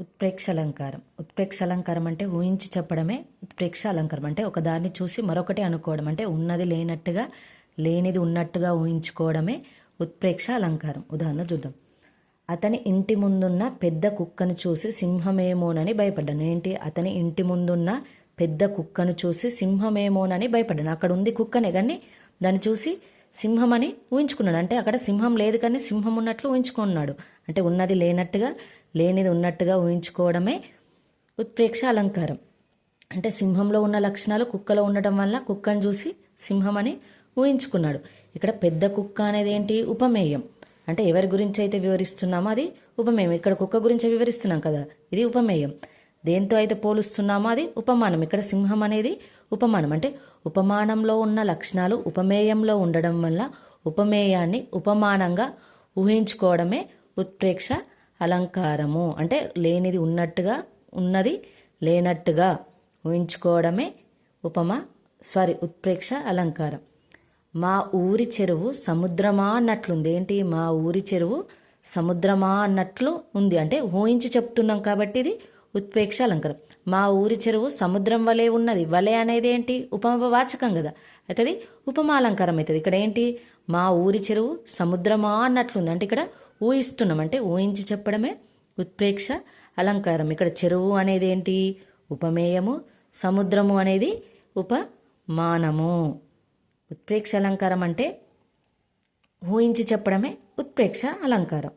ఉత్ప్రేక్ష అలంకారం. ఉత్ప్రేక్ష అలంకారం అంటే ఊహించి చెప్పడమే. ఉత్ప్రేక్ష అలంకారం అంటే ఒకదాన్ని చూసి మరొకటి అనుకోవడం. అంటే ఉన్నది లేనట్టుగా లేనిది ఉన్నట్టుగా ఊహించుకోవడమే ఉత్ప్రేక్ష అలంకారం. ఉదాహరణ చూద్దాం. అతని ఇంటి ముందున్న పెద్ద కుక్కను చూసి సింహమేమోనని భయపడ్డాను. ఏంటి? అతని ఇంటి ముందున్న పెద్ద కుక్కను చూసి సింహమేమోనని భయపడ్డాను. అక్కడ ఉంది కుక్కనే కానీ దాన్ని చూసి సింహం అని ఊహించుకున్నాడు. అంటే అక్కడ సింహం లేదు కానీ సింహం ఉన్నట్లు ఊహించుకున్నాడు. అంటే ఉన్నది లేనట్టుగా లేనిది ఉన్నట్టుగా ఊహించుకోవడమే ఉత్ప్రేక్ష అలంకారం. అంటే సింహంలో ఉన్న లక్షణాలు కుక్కలో ఉండటం వల్ల కుక్కను చూసి సింహం అని ఊహించుకున్నాడు. ఇక్కడ పెద్ద కుక్క అనేది ఏంటి? ఉపమేయం. అంటే ఎవరి గురించి అయితే వివరిస్తున్నామో అది ఉపమేయం. ఇక్కడ కుక్క గురించి వివరిస్తున్నాం కదా ఇది ఉపమేయం. దేంతో అయితే పోలుస్తున్నామో అది ఉపమానం. ఇక్కడ సింహం అనేది ఉపమానం. అంటే ఉపమానంలో ఉన్న లక్షణాలు ఉపమేయంలో ఉండడం వల్ల ఉపమేయాన్ని ఉపమానంగా ఊహించుకోవడమే ఉత్ప్రేక్ష అలంకారము. అంటే లేనిది ఉన్నట్టుగా ఉన్నది లేనట్టుగా ఊహించుకోవడమే ఉపమా సారీ ఉత్ప్రేక్ష అలంకారం. మా ఊరి చెరువు సముద్రమా అన్నట్లుంది. ఏంటి? మా ఊరి చెరువు సముద్రమా అన్నట్లు ఉంది. అంటే ఊహించి చెప్తున్నాం కాబట్టి ఇది ఉత్ప్రేక్ష అలంకారం. మా ఊరి చెరువు సముద్రం వలె ఉన్నది. వలె అనేది ఏంటి? ఉపమవాచకం కదా. అయితే ఉపమాలంకారం అవుతుంది ఇక్కడ ఏంటి? మా ఊరి చెరువు సముద్రమా అన్నట్లుంది. అంటే ఇక్కడ ఊహిస్తున్నాం. అంటే ఊహించి చెప్పడమే ఉత్ప్రేక్ష అలంకారం. ఇక్కడ చెరువు అనేది ఏంటి? ఉపమేయము. సముద్రము అనేది ఉపమానము. ఉత్ప్రేక్ష అలంకారం అంటే ఊహించి చెప్పడమే ఉత్ప్రేక్ష అలంకారం.